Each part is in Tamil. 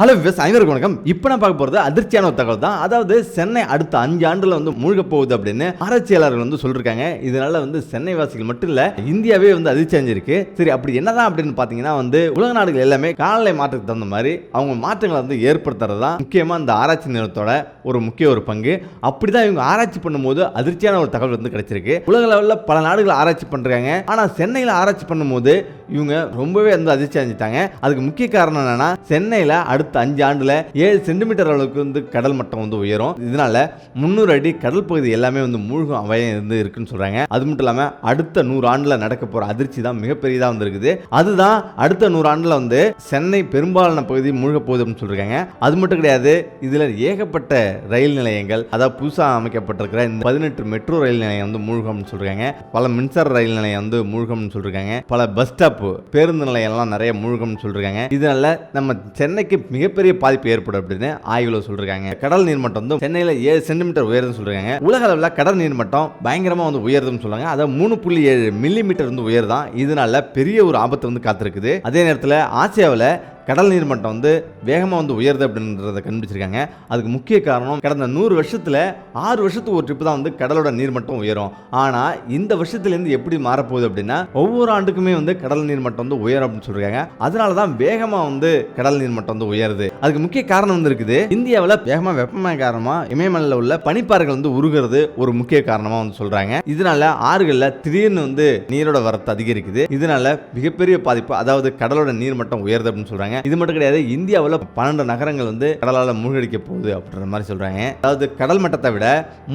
ஹலோ விவஸ் அனைவருக்கும் வணக்கம். இப்போ நான் பார்க்க போகிறது அதிர்ச்சியான ஒரு தகவல் தான். அதாவது சென்னை அடுத்த அஞ்சு ஆண்டுல வந்து மூழ்க போகுது அப்படின்னு ஆராய்ச்சியாளர்கள் வந்து சொல்லியிருக்காங்க இதனால வந்து சென்னை வாசிகள் மட்டும் இல்ல இந்தியாவே வந்து அதிர்ச்சி அடைஞ்சிருக்கு. சரி அப்படி என்னதான் அப்படின்னு பார்த்தீங்கன்னா வந்து உலக நாடுகள் எல்லாமே காலநிலை மாற்றத்துக்கு தகுந்த மாதிரி அவங்க மாற்றங்களை வந்து ஏற்படுத்துறது தான் முக்கியமாக இந்த ஆராய்ச்சி நிறுவனத்தோட ஒரு முக்கிய ஒரு பங்கு. அப்படி தான் இவங்க ஆராய்ச்சி பண்ணும்போது அதிர்ச்சியான ஒரு தகவல் வந்து கிடைச்சிருக்கு. உலக லெவலில் பல நாடுகள் ஆராய்ச்சி பண்ணுறாங்க ஆனால் சென்னையில் ஆராய்ச்சி பண்ணும்போது இவங்க ரொம்பவே வந்து அதிர்ச்சி அடைஞ்சிட்டாங்க. அதுக்கு முக்கிய காரணம் என்னன்னா சென்னையில் அடுத்த அஞ்சு ஆண்டில் ஏழு சென்டிமீட்டர் அளவுக்கு வந்து கடல் மட்டம் வந்து உயரும். இதனால முந்நூறு அடி கடல் பகுதி எல்லாமே வந்து மூழ்கும் அவையம் இருந்து இருக்குன்னு சொல்கிறாங்க அது மட்டும் இல்லாமல் அடுத்த நூறு ஆண்டில் நடக்க போகிற அதிர்ச்சி தான் மிகப்பெரியதாக வந்து இருக்குது அதுதான் அடுத்த நூறு ஆண்டில் வந்து சென்னை பெரும்பாலான பகுதி மூழ்க போகுது அப்படின்னு சொல்லியிருக்காங்க அது மட்டும் கிடையாது இதில் ஏகப்பட்ட ரயில் நிலையங்கள் அதாவது புதுசாக அமைக்கப்பட்டிருக்கிற இந்த பதினெட்டு மெட்ரோ ரயில் நிலையம் வந்து மூழ்கம்னு சொல்கிறாங்க பல மின்சார ரயில் நிலையம் வந்து மூழ்கம்னு சொல்லியிருக்காங்க பல பஸ் ஸ்டாப் பேருந்து நிலையம்லாம் நிறைய மூழ்கம்னு சொல்லியிருக்காங்க இதனால நம்ம சென்னைக்கு மிகப்பெரிய பாதிப்பு ஏற்படும் அப்படின்னு ஆய்வில் சொல்றாங்க கடல் நீர்மட்டம் வந்து சென்னையில் ஏழு சென்டிமீட்டர் உயருதுன்னு சொல்றாங்க உலக அளவில் கடல் நீர்மட்டம் பயங்கரமா வந்து உயருதுன்னு சொல்றாங்க. அதை மூணு புள்ளி ஏழு மில்லி மீட்டர் வந்து உயர்தான். இதனால பெரிய ஒரு ஆபத்து வந்து காத்திருக்குது. அதே நேரத்தில் ஆசியாவில் கடல் நீர் மட்டம் வந்து வேகமாக வந்து உயருது அப்படின்றத கண்டுபிடிச்சிருக்காங்க. அதுக்கு முக்கிய காரணம் கடந்த நூறு வருஷத்தில் ஆறு வருஷத்துக்கு ஒரு ட்ரிப்பு தான் வந்து கடலோட நீர் மட்டம் உயரும். ஆனால் இந்த வருஷத்துலேருந்து எப்படி மாறப்போகுது அப்படின்னா ஒவ்வொரு ஆண்டுக்குமே வந்து கடல் நீர் மட்டம் வந்து உயரும் அப்படின்னு சொல்கிறாங்க அதனால தான் வேகமாக வந்து கடல் நீர் மட்டம் வந்து உயருது. அதுக்கு முக்கிய காரணம் வந்து இருக்குது இந்தியாவில் வேகமாக வெப்பமய காரணமாக இமயமலையில் உள்ள பனிப்பாறைகள் வந்து உருகிறது ஒரு முக்கிய காரணமாக வந்து சொல்கிறாங்க இதனால ஆறுகளில் திடீர்னு வந்து நீரோட வரத்து அதிகரிக்குது. இதனால மிகப்பெரிய பாதிப்பு அதாவது கடலோட நீர் மட்டம் உயருது அப்படின்னு சொல்கிறாங்க இது மட்டும் கிடையாது இந்தியாவில் பன்னெண்டு நகரங்கள் வந்து கடலால் மூழ்கடிக்க போகுது அப்படின்ற மாதிரி சொல்றாங்க. அதாவது கடல் மட்டத்தை விட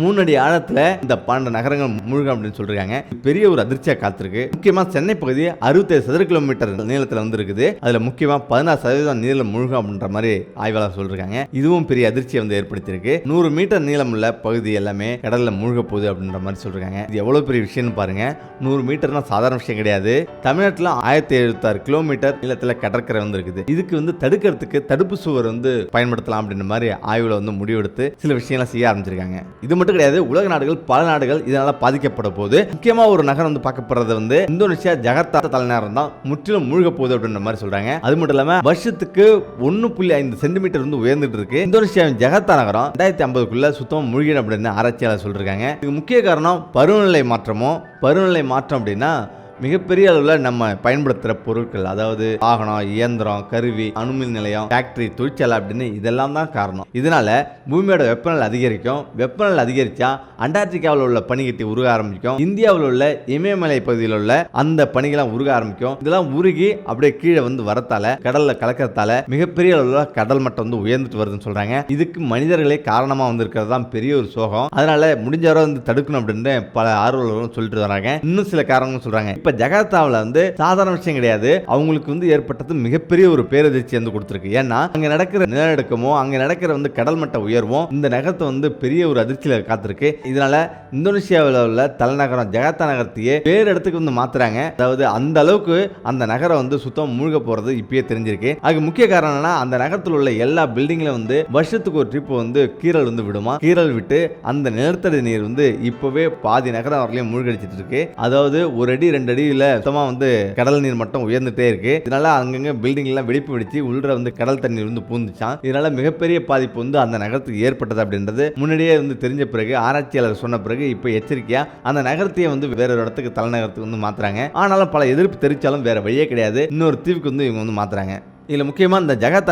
மூணு அடி ஆழத்தில் இந்த பன்னெண்டு நகரங்கள் மூழ்கும் அப்படின்னு சொல்றாங்க இது பெரிய ஒரு அதிர்ச்சியாக காத்திருக்கு. முக்கியமாக சென்னை பகுதி அறுபத்தேழு சதுர கிலோமீட்டர் நீளத்தில் வந்து இருக்குது. அதுல முக்கியமா பதினாறு சதவீதம் நீளம் மூழ்கும் அப்படின்ற மாதிரி ஆய்வாளர் சொல்றாங்க இதுவும் பெரிய அதிர்ச்சியை வந்து ஏற்படுத்தியிருக்கு. நூறு மீட்டர் நீளம் உள்ள பகுதி எல்லாமே கடலில் மூழ்க போகுது அப்படின்ற மாதிரி சொல்றாங்க இது எவ்வளோ பெரிய விஷயம்னு பாருங்க. நூறு மீட்டர்னா சாதாரண விஷயம் கிடையாது. தமிழ்நாட்டில் ஆயிரத்தி எழுபத்தாறு கிலோமீட்டர் நீளத்தில் கடற்கரை வந்து இருக்குது. இதுக்கு வந்து தடுக்கிறதுக்கு தடுப்பு சுவர் வந்து பயன்படுத்தலாம் அப்படின்ற மாதிரி ஆய்வில் வந்து முடிவெடுத்து சில விஷயங்களை செய்ய ஆரம்பிச்சிருக்காங்க. இது மட்டும் கிடையாது உலக நாடுகள் பல நாடுகள் இதனால பாதிக்கப்பட போகுது. முக்கியமா ஒரு நகரம் வந்து பார்க்கப்படுறது வந்து இந்தோனேஷியா ஜகர்த்தா தலைநகரம் தான் முற்றிலும் மூழ்க போகுது அப்படின்ற மாதிரி சொல்றாங்க. அது மட்டும் இல்லாம வருஷத்துக்கு ஒன்னு புள்ளி ஐந்து சென்டிமீட்டர் வந்து உயர்ந்துட்டு இருக்கு. இந்தோனேஷியாவின் ஜகர்த்தா நகரம் ரெண்டாயிரத்தி ஐம்பதுக்குள்ள சுத்தமாக மூழ்கிடும் அப்படின்னு ஆராய்ச்சியாளர் சொல்றாங்க இதுக்கு முக்கிய காரணம் பருவநிலை மாற்றமும் பருவநிலை மாற்றம் அப்படின்னா மிகப்பெரிய அளவில் நம்ம பயன்படுத்துகிற பொருட்கள் அதாவது வாகனம் இயந்திரம் கருவி அணுமின் நிலையம் ஃபேக்டரி தொழிற்சாலை அப்படின்னு இதெல்லாம் தான் காரணம். இதனால பூமியோட வெப்பநிலை அதிகரிக்கும். வெப்பநிலை அதிகரிச்சா அண்டார்டிகாவில் உள்ள பனிக்கட்டி உருக ஆரம்பிக்கும். இந்தியாவில் உள்ள இமயமலை பகுதியில் உள்ள அந்த பனிகளாம் உருக ஆரம்பிக்கும். இதெல்லாம் உருகி அப்படியே கீழே வந்து வரத்தால கடல்ல கலக்கறதால மிகப்பெரிய அளவில் கடல் மட்டம் வந்து உயர்ந்துட்டு வருதுன்னு சொல்றாங்க. இதுக்கு மனிதர்களே காரணமா வந்திருக்கிறது தான் பெரிய ஒரு சோகம். அதனால முடிஞ்ச வரை வந்து தடுக்கணும் அப்படின்னு பல ஆர்வலர்களும் சொல்லிட்டு வராங்க. இன்னும் சில காரணங்களும் சொல்றாங்க. இப்ப ஜகார்த்தாவில் வந்து சாதாரண விஷயம் கிடையாது. அவங்களுக்கு வந்து ஏற்பட்டது மிகப்பெரிய ஒரு பேரதிர்ச்சி வந்து கொடுத்துருக்கு. ஏன்னா அங்க நடக்கிற நிலநடுக்கமோ அங்க நடக்கிற வந்து கடல் மட்ட உயர்வும் இந்த நகரத்தை வந்து பெரிய ஒரு அதிர்ச்சியில காத்திருக்கு. இதனால இந்தோனேஷியாவில் உள்ள தலைநகரம் ஜகார்த்தா நகரத்தையே வேறு இடத்துக்கு வந்து மாத்துறாங்க. அதாவது அந்த அளவுக்கு அந்த நகரம் வந்து சுத்தம் மூழ்க போறது இப்பயே தெரிஞ்சிருக்கு. அதுக்கு முக்கிய காரணம் என்னன்னா அந்த நகரத்தில் உள்ள எல்லா பில்டிங்ல வந்து வருஷத்துக்கு ஒரு ட்ரிப் வந்து கீரல் வந்து விடுமா? கீரல் விட்டு அந்த நிலத்தடி நீர் வந்து இப்பவே பாதி நகரம் வரலையும் மூழ்கடிச்சிட்டு இருக்கு. அதாவது ஒரு அடி ரெண்டு அடி அடியில் சுத்தமாக வந்து கடல் நீர் மட்டம் உயர்ந்துட்டே இருக்கு. இதனால அங்கங்க பில்டிங் எல்லாம் வெடிப்பு வெடிச்சு உள்ள வந்து கடல் தண்ணீர் வந்து பூந்துச்சான். இதனால மிகப்பெரிய பாதிப்பு வந்து அந்த நகரத்துக்கு ஏற்பட்டது அப்படின்றது முன்னாடியே வந்து தெரிஞ்ச பிறகு ஆராய்ச்சியாளர் சொன்ன பிறகு இப்போ எச்சரிக்கையா அந்த நகரத்தையே வந்து வேற ஒரு இடத்துக்கு தலைநகரத்துக்கு வந்து மாத்துறாங்க. ஆனாலும் பல எதிர்ப்பு தெரிச்சாலும் வேற வழியே கிடையாது. இன்னொரு தீவுக்கு வந்து இவங்க வந்து மாத்துறாங்க. இதில் முக்கியமாக இந்த ஜகத்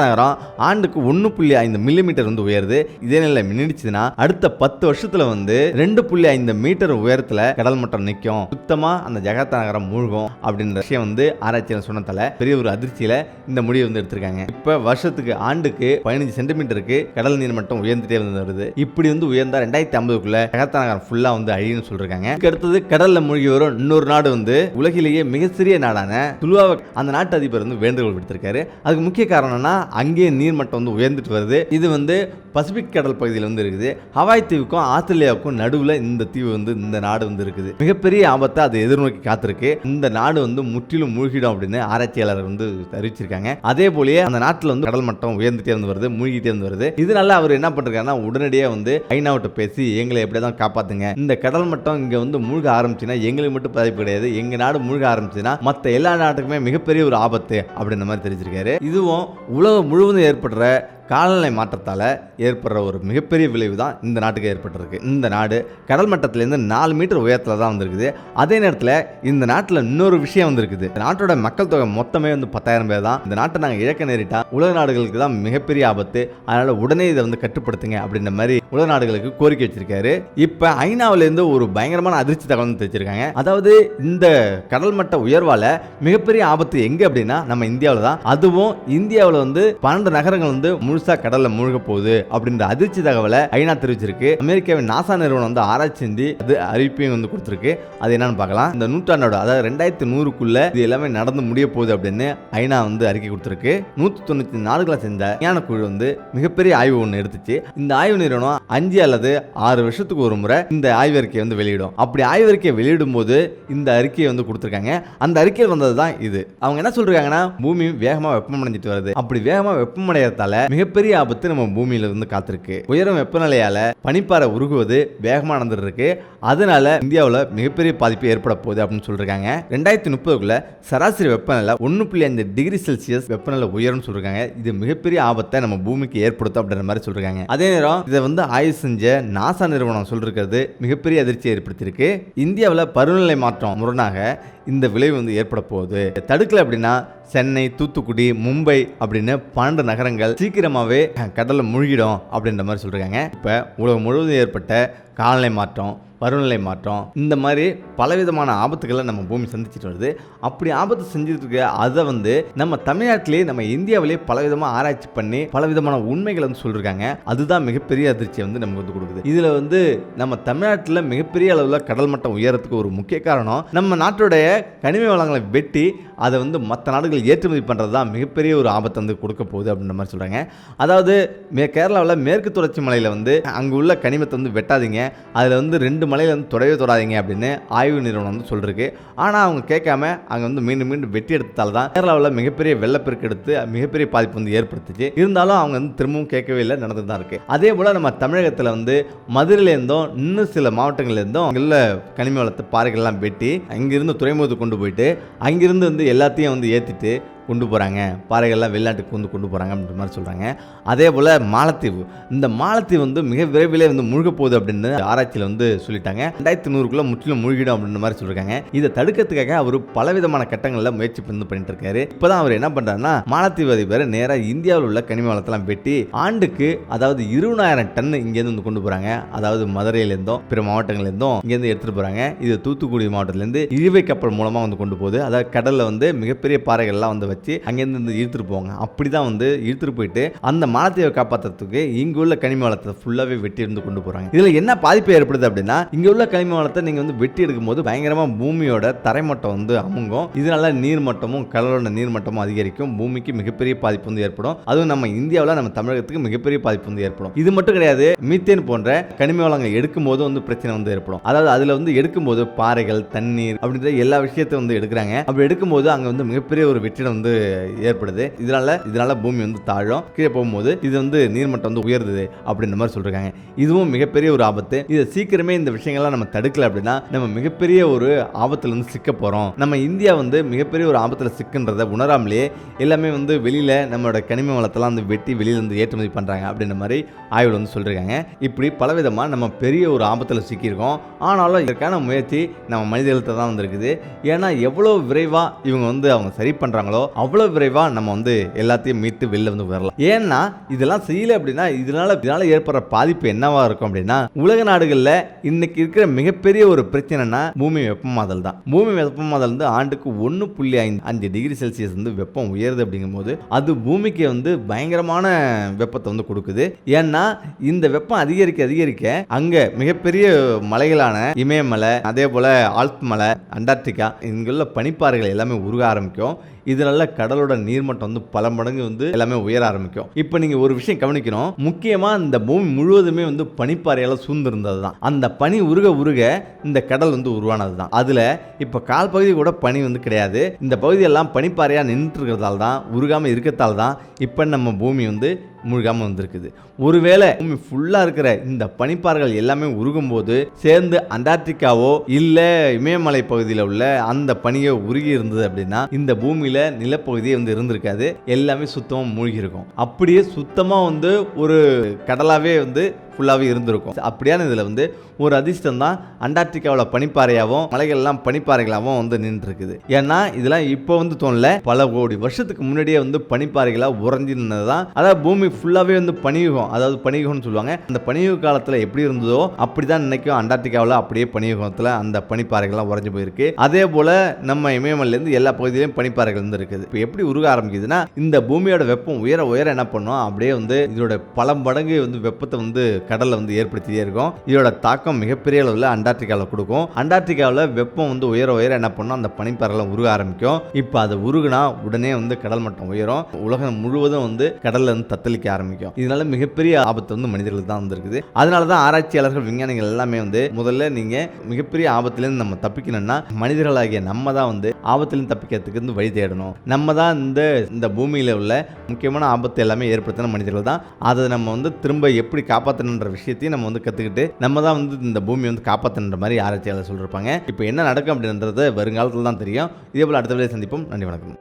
ஆண்டுக்கு ஒன்று புள்ளி ஐந்து மில்லிமீட்டர் வந்து உயருது. இதே நிலை நீடிச்சுன்னா அடுத்த பத்து வருஷத்தில் வந்து ரெண்டு புள்ளி ஐந்து மீட்டர் உயரத்தில் கடல் மட்டம் நிற்கும். சுத்தமாக அந்த ஜகத் மூழ்கும் அப்படின்ற விஷயம் வந்து ஆராய்ச்சியில் சொன்னதால் பெரிய ஒரு அதிர்ச்சியில் இந்த முடிவு வந்து எடுத்திருக்காங்க. இப்போ வருஷத்துக்கு ஆண்டுக்கு பதினஞ்சு சென்டிமீட்டருக்கு கடல் நீர் மட்டம் உயர்ந்துட்டே வந்து வருது. இப்படி வந்து உயர்ந்தா ரெண்டாயிரத்தி ஐம்பதுக்குள்ள ஜகத் ஃபுல்லாக வந்து அழியும்னு சொல்லியிருக்காங்க இதுக்கு அடுத்தது கடலில் மூழ்கி வரும் இன்னொரு நாடு வந்து உலகிலேயே மிகச்சிறிய நாடான துலுவாவை அந்த நாட்டு அதிபர் வந்து வேண்டுகோள் விடுத்திருக்காரு. அதுக்கு முக்கிய காரணம்னா அங்கேயே நீர்மட்டம் வந்து உயர்ந்துட்டு வருது. இது வந்து பசிபிக் கடல் பகுதியில் வந்து இருக்குது. ஹவாய் தீவுக்கும் ஆஸ்திரேலியாவுக்கும் நடுவில் இந்த தீவு வந்து இந்த நாடு வந்து இருக்குது. மிகப்பெரிய ஆபத்தை அது எதிர்நோக்கி காத்திருக்கு. இந்த நாடு வந்து முற்றிலும் மூழ்கிடும் அப்படின்னு ஆராய்ச்சியாளர் வந்து அறிவிச்சிருக்காங்க. அதே போலயே அந்த நாட்டில் வந்து கடல் மட்டம் உயர்ந்துட்டே வந்து வருது மூழ்கிட்டே வந்து வருது. இதனால அவர் என்ன பண்ணிருக்காருன்னா உடனடியாக வந்து ஐநாவிட்ட பேசி எங்களை எப்படி தான் காப்பாத்துங்க. இந்த கடல் மட்டம் இங்க வந்து மூழ்க ஆரம்பிச்சுன்னா எங்களுக்கு மட்டும் பாதிப்பு கிடையாது. எங்க நாடு மூழ்க ஆரம்பிச்சுன்னா மற்ற எல்லா நாட்டுக்குமே மிகப்பெரிய ஒரு ஆபத்து அப்படின்ற மாதிரி தெரிஞ்சிருக்காரு இதுவும் உலகம் முழுவதும் ஏற்படுற காலநிலை மாற்றத்தால் ஏற்படுற ஒரு மிகப்பெரிய விளைவு தான் இந்த நாட்டுக்கு ஏற்பட்டிருக்கு. இந்த நாடு கடல் மட்டத்திலேருந்து நாலு மீட்டர் உயரத்தில் தான் வந்திருக்குது. அதே நேரத்தில் இந்த நாட்டில் இன்னொரு விஷயம் வந்திருக்குது. நாட்டோட மக்கள் தொகை மொத்தமே வந்து பத்தாயிரம் பேர் தான். இந்த நாட்டை நாங்கள் இழக்க நேரிட்டா உலக நாடுகளுக்கு தான் மிகப்பெரிய ஆபத்து. அதனால் உடனே இதை வந்து கட்டுப்படுத்துங்க அப்படின்ற மாதிரி உலக நாடுகளுக்கு கோரிக்கை வச்சிருக்காரு. இப்போ ஐநாவிலேருந்து ஒரு பயங்கரமான அதிர்ச்சி தகவல் வந்து தெரிவிச்சிருக்காங்க. அதாவது இந்த கடல் மட்ட உயர்வால் மிகப்பெரிய ஆபத்து எங்கே அப்படின்னா நம்ம இந்தியாவில் தான். அதுவும் இந்தியாவில் வந்து பன்னெண்டு நகரங்கள் வந்து முழு முழுசாக கடலில் மூழ்க போகுது அப்படின்ற அதிர்ச்சி தகவலை ஐநா தெரிவிச்சிருக்கு. அமெரிக்காவின் நாசா நிறுவனம் வந்து ஆராய்ச்சி செஞ்சு அது அறிவிப்பையும் வந்து கொடுத்துருக்கு. அது என்னன்னு பார்க்கலாம். இந்த நூற்றாண்டோட அதாவது ரெண்டாயிரத்தி நூறுக்குள்ள இது எல்லாமே நடந்து முடிய போகுது அப்படின்னு ஐநா வந்து அறிக்கை கொடுத்துருக்கு. நூற்றி தொண்ணூற்றி நாடுகளை சேர்ந்த விஞ்ஞான குழு வந்து மிகப்பெரிய ஆய்வு ஒன்று எடுத்துச்சு. இந்த ஆய்வு நிறுவனம் அஞ்சு அல்லது ஆறு வருஷத்துக்கு ஒரு முறை இந்த ஆய்வறிக்கையை வந்து வெளியிடும். அப்படி ஆய்வறிக்கையை வெளியிடும் போது இந்த அறிக்கையை வந்து கொடுத்துருக்காங்க. அந்த அறிக்கையில் வந்தது தான் இது. அவங்க என்ன சொல்றாங்கன்னா பூமி வேகமாக வெப்பமடைஞ்சிட்டு வருது. அப்படி வேகமாக வெப்பமடையறதால மிகப்பெரிய ஆபத்து நம்ம பூமியில இருந்து காத்திருக்கு. உயரும் வெப்பநிலையால பனிப்பாறை உருகுவது வேகமாக நடந்துட்டு இருக்கு அதனால இந்தியாவில் மிகப்பெரிய பாதிப்பு ஏற்பட போகுது அப்படின்னு சொல்லிருக்காங்க. ரெண்டாயிரத்தி முப்பதுக்குள்ள சராசரி வெப்பநிலை ஒன்று புள்ளி அஞ்சு டிகிரி செல்சியஸ் வெப்பநிலை உயரும்னு சொல்றாங்க இது மிகப்பெரிய ஆபத்தை நம்ம பூமிக்கு ஏற்படுத்தும் அப்படின்ற மாதிரி சொல்றாங்க அதே நேரம் இதை வந்து ஆய்வு செஞ்ச நாசா நிறுவனம் சொல்லிருக்கிறது மிகப்பெரிய அதிர்ச்சியை ஏற்படுத்தியிருக்கு. இந்தியாவில் பருவநிலை மாற்றம் முரணாக இந்த விளைவு வந்து ஏற்பட போகுது. தடுக்கல அப்படின்னா சென்னை தூத்துக்குடி மும்பை அப்படின்னு பன்னெண்டு நகரங்கள் சீக்கிரமாகவே கடலில் முழுகிடும் அப்படின்ற மாதிரி சொல்கிறாங்க இப்போ உலகம் முழுவதும் ஏற்பட்ட காலநிலை மாற்றம் பருவநிலை மாற்றம் இந்த மாதிரி பலவிதமான ஆபத்துகளை நம்ம பூமி சந்திச்சுட்டு வருது. அப்படி ஆபத்து செஞ்சுட்டு இருக்க அதை வந்து நம்ம தமிழ்நாட்டிலேயே நம்ம இந்தியாவிலேயே பலவிதமாக ஆராய்ச்சி பண்ணி பலவிதமான உண்மைகளை வந்து சொல்லியிருக்காங்க அதுதான் மிகப்பெரிய அதிர்ச்சியை வந்து நமக்கு வந்து கொடுக்குது. இதில் வந்து நம்ம தமிழ்நாட்டில் மிகப்பெரிய அளவில் கடல் மட்டம் உயரத்துக்கு ஒரு முக்கிய காரணம் நம்ம நாட்டுடைய கனிம வளங்களை வெட்டி அதை வந்து மற்ற நாடுகள் ஏற்றுமதி பண்ணுறது தான் மிகப்பெரிய ஒரு ஆபத்தை வந்து கொடுக்க போகுது அப்படின்ற மாதிரி சொல்கிறாங்க அதாவது மே கேரளாவில் மேற்கு தொடர்ச்சி மலையில் வந்து அங்கே உள்ள கனிமத்தை வந்து வெட்டாதீங்க. அதில் வந்து ரெண்டு மலையில் வந்து தொடவே தொடாதீங்க அப்படின்னு ஆய்வு நிறுவனம் வந்து சொல்லிருக்கு. ஆனால் அவங்க கேட்காம அங்கே வந்து மீண்டும் மீண்டும் வெட்டி எடுத்ததால் தான் கேரளாவில் மிகப்பெரிய வெள்ளப்பெருக்கு எடுத்து மிகப்பெரிய பாதிப்பு வந்து ஏற்படுத்துச்சு. இருந்தாலும் அவங்க வந்து திரும்பவும் கேட்கவே இல்லை நடந்து தான் இருக்குது அதே போல் நம்ம தமிழகத்தில் வந்து மதுரையிலேருந்தும் இன்னும் சில மாவட்டங்கள்லேருந்தும் அங்கே கனிம வளத்தை பாறைகள்லாம் வெட்டி அங்கிருந்து துறைமுகத்துக்கு கொண்டு போயிட்டு அங்கிருந்து வந்து எல்லாத்தையும் வந்து ஏற்றிட்டு கொண்டு போகிறாங்க பாறைகள்லாம் வெளிநாட்டுக்கு வந்து கொண்டு போகிறாங்க அப்படின்ற மாதிரி சொல்கிறாங்க அதே போல் மாலத்தீவு. இந்த மாலத்தீவு வந்து மிக விரைவிலே வந்து முழுக போகுது அப்படின்னு ஆராய்ச்சியில் வந்து சொல்லிட்டாங்க. ரெண்டாயிரத்தி நூறுக்குள்ளே முற்றிலும் முழுகிடும் அப்படின்ற மாதிரி சொல்லியிருக்காங்க இதை தடுக்கிறதுக்காக அவர் பலவிதமான கட்டங்களில் முயற்சி வந்து பண்ணிட்டு இருக்காரு இப்போதான் அவர் என்ன பண்ணுறாருன்னா மாலத்தீவு அதிபர் நேராக இந்தியாவில் உள்ள கனிம வளத்தெல்லாம் வெட்டி ஆண்டுக்கு அதாவது இருபதாயிரம் டன் இங்கேருந்து வந்து கொண்டு போகிறாங்க அதாவது மதுரையிலேருந்தும் பிற மாவட்டங்கள்லேருந்தும் இங்கேருந்து எடுத்துகிட்டு போகிறாங்க இது தூத்துக்குடி மாவட்டத்திலேருந்து இழுவை கப்பல் மூலமாக வந்து கொண்டு போகுது. அதாவது கடலில் வந்து மிகப்பெரிய பாறைகள்லாம் வந்து வச்சு அங்கேருந்து இழுத்துட்டு போவாங்க. அப்படி தான் வந்து இழுத்துட்டு போயிட்டு அந்த மாலத்தீவை காப்பாற்றுறதுக்கு இங்கே உள்ள கனிம வளத்தை ஃபுல்லாகவே வெட்டி இருந்து கொண்டு போகிறாங்க இதில் என்ன பாதிப்பு ஏற்படுது அப்படின்னா இங்கே உள்ள கனிம வளத்தை நீங்கள் வந்து வெட்டி எடுக்கும்போது பயங்கரமாக பூமியோட தரைமட்டம் வந்து அமுங்கும். இதனால நீர்மட்டமும் கடலோட நீர் மட்டமும் அதிகரிக்கும். பூமிக்கு மிகப்பெரிய பாதிப்பு வந்து ஏற்படும். அதுவும் நம்ம இந்தியாவில் நம்ம தமிழகத்துக்கு மிகப்பெரிய பாதிப்பு வந்து ஏற்படும். இது மட்டும் கிடையாது மீத்தேன் போன்ற கனிம வளங்கள் எடுக்கும் போது வந்து பிரச்சனை வந்து ஏற்படும். அதாவது அதில் வந்து எடுக்கும்போது பாறைகள் தண்ணீர் அப்படின்ற எல்லா விஷயத்தையும் வந்து எடுக்கிறாங்க. அப்படி எடுக்கும்போது அங்கே வந்து மிகப்பெரிய ஒரு வெற்றிடம் வந்து ஏற்படுது. இதனால இதனால பூமி வந்து தாழும். கீழே போகும்போது இது வந்து நீர்மட்டம் வந்து உயர்ந்தது அப்படின்ற மாதிரி சொல்றாங்க இதுவும் மிகப்பெரிய ஒரு ஆபத்து. இதை சீக்கிரமே இந்த விஷயங்கள்லாம் நம்ம தடுக்கல அப்படின்னா நம்ம மிகப்பெரிய ஒரு ஆபத்துல வந்து சிக்க போறோம். நம்ம இந்தியா வந்து மிகப்பெரிய ஒரு ஆபத்துல சிக்குன்றதை உணராமலே எல்லாமே வந்து வெளியில நம்மளோட கனிம வளத்தெல்லாம் வந்து வெட்டி வெளியில வந்து ஏற்றுமதி பண்றாங்க அப்படின்ற மாதிரி ஆய்வில் வந்து சொல்றாங்க இப்படி பலவிதமா நம்ம பெரிய ஒரு ஆபத்துல சிக்கியிருக்கோம். ஆனாலும் இதற்கான முயற்சி நம்ம மனிதர்கள்ட்ட தான் வந்திருக்குது. ஏன்னா எவ்வளோ விரைவாக இவங்க வந்து அவங்க சரி பண்ணுறாங்களோ அவ்வளோ விரைவாக நம்ம வந்து எல்லாத்தையும் மீட்டு வெளில வந்து வரலாம். ஏன்னா இதெல்லாம் செய்யலை அப்படின்னா இதனால இதனால ஏற்படுற பாதிப்பு என்னவா இருக்கும் அப்படின்னா உலக நாடுகளில் இன்னைக்கு இருக்கிற மிகப்பெரிய ஒரு பிரச்சனைனா பூமி வெப்பமாதல் தான். பூமி வெப்பமாதல் வந்து ஆண்டுக்கு ஒன்று புள்ளி ஐந்து அஞ்சு டிகிரி செல்சியஸ் வந்து வெப்பம் உயருது அப்படிங்கும்போது அது பூமிக்கு வந்து பயங்கரமான வெப்பத்தை வந்து கொடுக்குது. ஏன்னா இந்த வெப்பம் அதிகரிக்க அதிகரிக்க அங்கே மிகப்பெரிய மலைகளான இமயமலை அதே போல் ஆல்ப் மலை அண்டார்டிகா இங்குள்ள பனிப்பாறைகள் எல்லாமே உருக ஆரம்பிக்கும். இதனால கடலோட நீர்மட்டம் வந்து பல மடங்கு வந்து எல்லாமே உயர ஆரம்பிக்கும். இப்போ நீங்க ஒரு விஷயம் கவனிக்கணும். முக்கியமா இந்த பூமி முழுவதுமே வந்து பனிப்பாறையால சூழ்ந்திருந்தது தான் அந்த பனி உருக உருக இந்த கடல் வந்து உருவானது தான் அதுல இப்போ கால் பகுதி கூட பனி வந்து கிடையாது. இந்த பகுதியெல்லாம் பனிப்பாறையா நின்றுட்டு இருக்கிறதால தான் உருகாம இருக்கிறதால தான் இப்போ நம்ம பூமி வந்து மூழ்காமல் வந்திருக்குது. ஒருவேளை பூமி ஃபுல்லாக இருக்கிற இந்த பனிப்பாறைகள் எல்லாமே உருகும் போது சேர்ந்து அண்டார்டிகாவோ இல்லை இமயமலை பகுதியில் உள்ள அந்த பனியை உருகி இருந்தது அப்படின்னா இந்த பூமியில் நிலப்பகுதியே வந்து இருந்திருக்காது. எல்லாமே சுத்தமாக மூழ்கி இருக்கும் அப்படியே சுத்தமாக வந்து ஒரு கடலாகவே வந்து ஃபுல்லாகவே இருந்திருக்கும். அப்படியான இதில் வந்து ஒரு அதிர்ஷ்டம் தான் அண்டார்டிகாவில் பனிப்பாறையாகவும் மலைகள்லாம் பனிப்பாறைகளாகவும் வந்து நின்றுருக்குது. ஏன்னா இதெல்லாம் இப்போ வந்து தோணல. பல கோடி வருஷத்துக்கு முன்னாடியே வந்து பனிப்பாறைகளாக உறைஞ்சி நின்னது தான் அதாவது பூமி ஃபுல்லாகவே வந்து பனியுகம். அதாவது பனியுகம்னு சொல்லுவாங்க. அந்த பனியுக காலத்தில் எப்படி இருந்ததோ அப்படி தான் நினைக்கும் அண்டார்டிகாவில் அப்படியே பனியுகத்தில் அந்த பனிப்பாறைகள்லாம் உறைஞ்சி போயிருக்கு. அதே போல் நம்ம இமயமலேருந்து எல்லா பகுதியிலையும் பனிப்பாறைகள் வந்து இருக்குது இப்போ எப்படி உருக ஆரம்பிக்குதுன்னா இந்த பூமியோட வெப்பம் உயர உயர என்ன பண்ணும்? அப்படியே வந்து இதோட பல மடங்கு வந்து வெப்பத்தை வந்து கடலில் வந்து ஏற்படுத்திட்டே இருக்கும். இதோட தாக்கம் மிகப்பெரிய அளவில் அண்டார்டிகாவில் கொடுக்கும். அண்டார்டிகாவில் வெப்பம் வந்து உயர உயர என்ன பண்ணும்? அந்த பனிப்பாறைலாம் உருக ஆரம்பிக்கும். இப்போ அது உருகுனா உடனே வந்து கடல் மட்டம் உயரும். உலகம் முழுவதும் வந்து கடலில் வந்து தத்தளிக்க ஆரம்பிக்கும். இதனால மிகப்பெரிய ஆபத்து வந்து மனிதர்களுக்கு தான் வந்திருக்குது. அதனால தான் ஆராய்ச்சியாளர்கள் விஞ்ஞானிகள் எல்லாமே வந்து முதல்ல நீங்கள் மிகப்பெரிய ஆபத்துலேருந்து நம்ம தப்பிக்கணும்னா மனிதர்களாகிய நம்ம தான் வந்து ஆபத்துலேருந்து தப்பிக்கிறதுக்கு வந்து வழி தேடணும். நம்ம தான் இந்த இந்த பூமியில் உள்ள முக்கியமான ஆபத்து எல்லாமே ஏற்படுத்தின மனிதர்கள் தான். அதை நம்ம வந்து திரும்ப எப்படி காப்பாற்றணும் காப்பாற்றணுன்ற விஷயத்தையும் நம்ம வந்து கற்றுக்கிட்டு நம்ம தான் வந்து இந்த பூமி வந்து காப்பாற்றணுன்ற மாதிரி ஆராய்ச்சியாளர் சொல்லியிருப்பாங்க இப்போ என்ன நடக்கும் அப்படின்றது வருங்காலத்தில் தான் தெரியும். இதே போல் அடுத்த வேலையை சந்திப்போம். நன்றி வணக்கம்.